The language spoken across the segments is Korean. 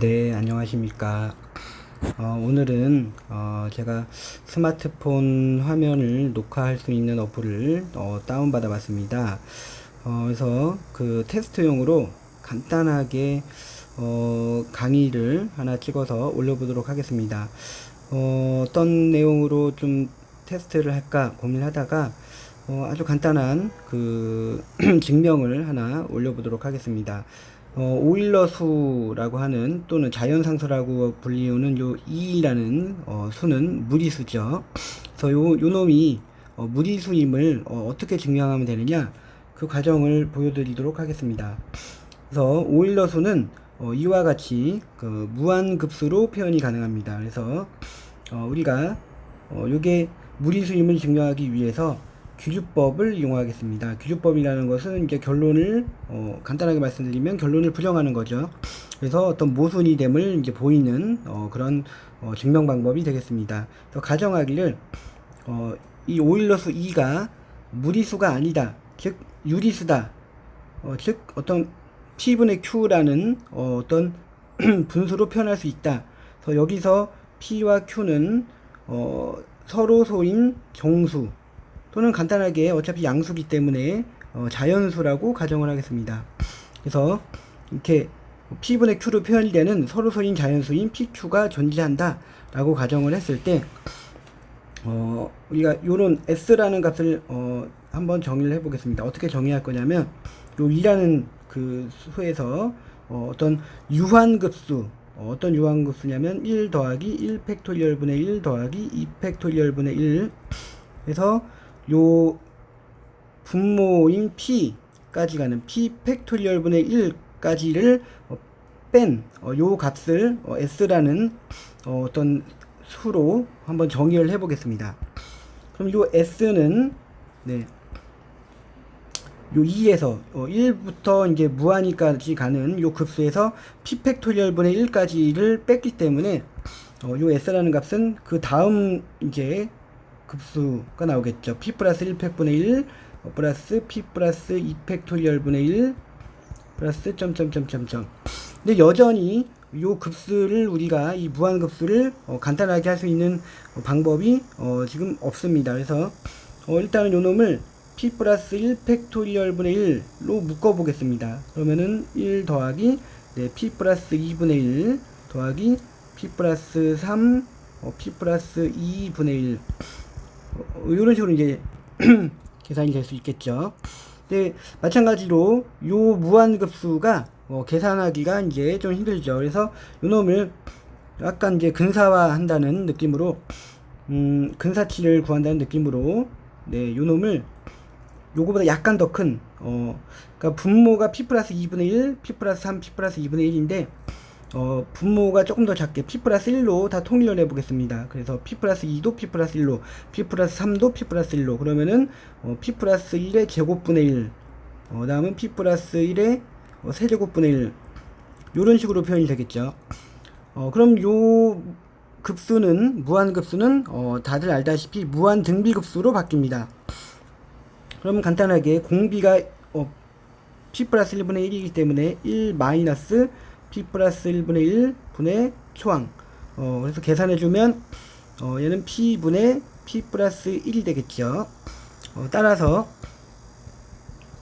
네, 안녕하십니까. 어, 오늘은 어, 제가 스마트폰 화면을 녹화할 수 있는 어플을 어, 다운받아 봤습니다. 어, 그래서 그 테스트용으로 간단하게 어, 강의를 하나 찍어서 올려보도록 하겠습니다. 어, 어떤 내용으로 좀 테스트를 할까 고민하다가 어, 아주 간단한 그 증명을 하나 올려보도록 하겠습니다. 어, 오일러 수라고 하는 또는 자연상수라고 불리우는 요 2라는 어, 수는 무리수죠. 그래서 요, 요 놈이 어, 무리수임을 어, 떻게 증명하면 되느냐 그 과정을 보여드리도록 하겠습니다. 그래서 오일러 수는 어, 이와 같이 그 무한급수로 표현이 가능합니다. 그래서 어, 우리가 어, 요게 무리수임을 증명하기 위해서 규주법을 이용하겠습니다. 규주법이라는 것은 이제 결론을 어, 간단하게 말씀드리면 결론을 부정하는 거죠. 그래서 어떤 모순이 됨을 이제 보이는 어, 그런 어, 증명 방법이 되겠습니다. 그래서 가정하기를 어, 이 오일러수 2가 무리수가 아니다. 즉 유리수다. 어, 즉 어떤 P분의 Q라는 어, 어떤 분수로 표현할 수 있다. 그래서 여기서 P와 Q는 어, 서로 소인 정수 또는 간단하게 어차피 양수기 때문에 어, 자연수라고 가정을 하겠습니다. 그래서 이렇게 P분의 Q로 표현이 되는 서로 소인 자연수인 PQ가 존재한다 라고 가정을 했을 때 어, 우리가 요런 S라는 값을 어, 한번 정의를 해보겠습니다. 어떻게 정의할 거냐면 요 2라는 그 수에서 어, 어떤 유한급수 어, 어떤 유한급수냐면 1 더하기 1 팩토리얼 분의 1 더하기 2 팩토리얼 분의 1 그래서 요 분모인 p까지 가는 p 팩토리얼 분의 1까지를 어, 뺀, 어, 요 값을 어, s라는 어, 어떤 수로 한번 정의를 해 보겠습니다. 그럼 요 s는 네. 요 2에서 어, 1부터 이제 무한히까지 가는 요 급수에서 p 팩토리얼 분의 1까지를 뺐기 때문에 어, 요 s라는 값은 그 다음 이제 급수가 나오겠죠. p 플러스 1팩분의 1 어, 플러스 p 플러스 2팩토리얼분의 1 플러스 점점점점점 근데 여전히 요 급수를 우리가 이 무한 급수를 어, 간단하게 할 수 있는 어, 방법이 어, 지금 없습니다. 그래서 어, 일단은 요 놈을 p 플러스 1팩토리얼분의 1로 묶어 보겠습니다. 그러면은 1 더하기 네, p 플러스 2분의 1 더하기 p 플러스 3 어, p 플러스 2분의 1 어, 이런 식으로 이제 계산이 될 수 있겠죠. 네, 마찬가지로 요 무한급수가 어, 계산하기가 이제 좀 힘들죠. 그래서 요 놈을 약간 이제 근사화 한다는 느낌으로 음, 근사치를 구한다는 느낌으로 네, 요 놈을 요거보다 약간 더 큰, 어, 그니까 분모가 p 플러스 2분의 1, p 플러스 3, p 플러스 2분의 1인데, 어, 분모가 조금 더 작게 p 플러스 1로 다 통일을 해보겠습니다. 그래서 p 플러스 2도 p 플러스 1로, p 플러스 3도 p 플러스 1로, 그러면은, 어, p 플러스 1의 제곱분의 1, 어, 다음은 p 플러스 1의 어, 세제곱분의 1, 요런 식으로 표현이 되겠죠. 어, 그럼 요 급수는, 무한 급수는, 어, 다들 알다시피 무한 등비 급수로 바뀝니다. 그러면 간단하게 공비가, 어, p 플러스 1분의 1이기 때문에 1 마이너스 p 플러스 1분의 1 분의 초항. 어, 그래서 계산해주면 어, 얘는 p분의 p 플러스 1이 되겠죠. 어, 따라서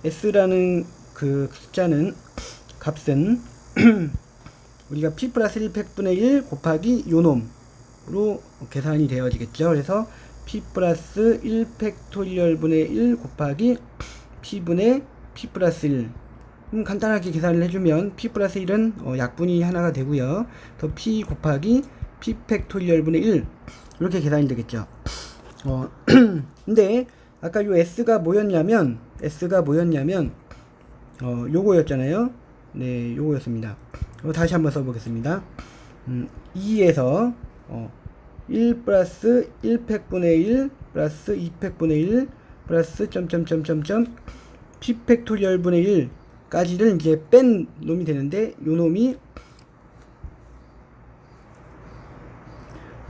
s라는 그 숫자는 값은 우리가 p 플러스 1 팩분의 1 곱하기 요놈으로 계산이 되어지겠죠. 그래서 p 플러스 1 팩토리얼분의 1 곱하기 p분의 p 플러스 1 음, 간단하게 계산을 해주면 p 플러스 1은 어, 약분이 하나가 되고요. 더 p 곱하기 p 팩토리얼분의 1 이렇게 계산이 되겠죠. 어, 근데 아까 요 s가 뭐였냐면 s가 뭐였냐면 어, 요거였잖아요. 네, 요거였습니다. 어, 다시 한번 써보겠습니다. 음, 2에서 어, 1 플러스 1팩분의 1 플러스 2팩분의 1 플러스 점점점점점 p 팩토리얼분의 1 까지를 이제 뺀 놈이 되는데 요 놈이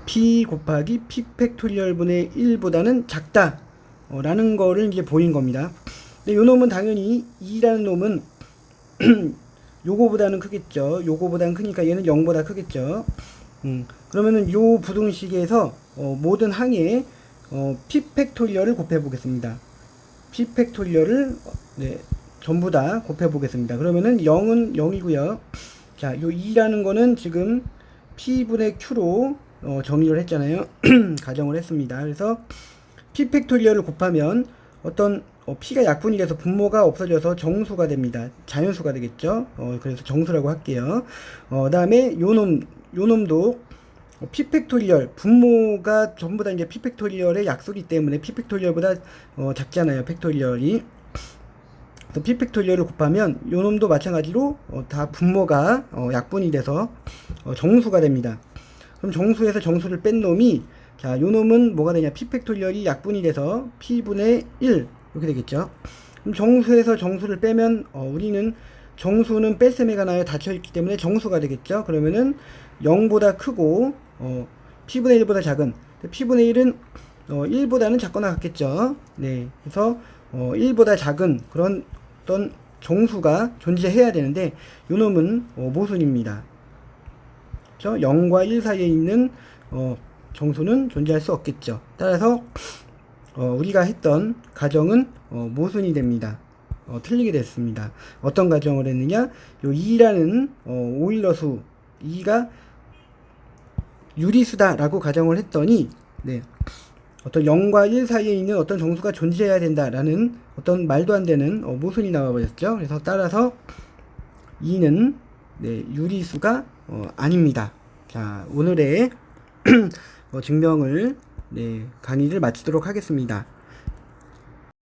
p 곱하기 p 팩토리얼 분의 1보다는 작다 어, 라는 거를 이제 보인 겁니다 근데 요 놈은 당연히 2라는 놈은 요거보다는 크겠죠. 요거보다는 크니까 얘는 0보다 크겠죠. 음, 그러면은 요 부등식에서 어, 모든 항에 어, p 팩토리얼을 곱해 보겠습니다. p 팩토리얼을 어, 네, 전부 다 곱해 보겠습니다. 그러면은 0은 0이고요. 자, 요 2라는 거는 지금 p분의 q로 어, 정의를 했잖아요. 가정을 했습니다. 그래서 p 팩토리얼을 곱하면 어떤 어, p가 약분이 돼서 분모가 없어져서 정수가 됩니다. 자연수가 되겠죠. 어, 그래서 정수라고 할게요. 어, 다음에 요 놈 요 놈도 어, p 팩토리얼 분모가 전부 다 이제 p 팩토리얼의 약수기 때문에 p 팩토리얼보다 어, 작잖아요. 팩토리얼이 p 팩토리얼을 곱하면 요놈도 마찬가지로 어, 다 분모가 어, 약분이 돼서 어, 정수가 됩니다. 그럼 정수에서 정수를 뺀 놈이 자, 요 놈은 뭐가 되냐? p 팩토리얼이 약분이 돼서 p분의 1 이렇게 되겠죠. 그럼 정수에서 정수를 빼면 어, 우리는 정수는 뺄셈에가 나요 닫혀 있기 때문에 정수가 되겠죠. 그러면은 0보다 크고 어, p분의 1보다 작은 p분의 1은 어, 1보다는 작거나 같겠죠. 네. 그래서 어, 1보다 작은 그런 어떤 정수가 존재해야 되는데 요 놈은 어, 모순입니다. 그렇죠? 0과 1 사이에 있는 어, 정수는 존재할 수 없겠죠. 따라서 어, 우리가 했던 가정은 어, 모순이 됩니다. 어, 틀리게 됐습니다. 어떤 가정을 했느냐? 요 2라는 어, 오일러 수 2가 유리수다라고 가정을 했더니 네. 어떤 0과 1 사이에 있는 어떤 정수가 존재해야 된다라는 어떤 말도 안 되는 어, 모순이 나와 버렸죠. 그래서 따라서 2는 네, 유리수가 어, 아닙니다. 자, 오늘의 어, 증명을 네, 강의를 마치도록 하겠습니다.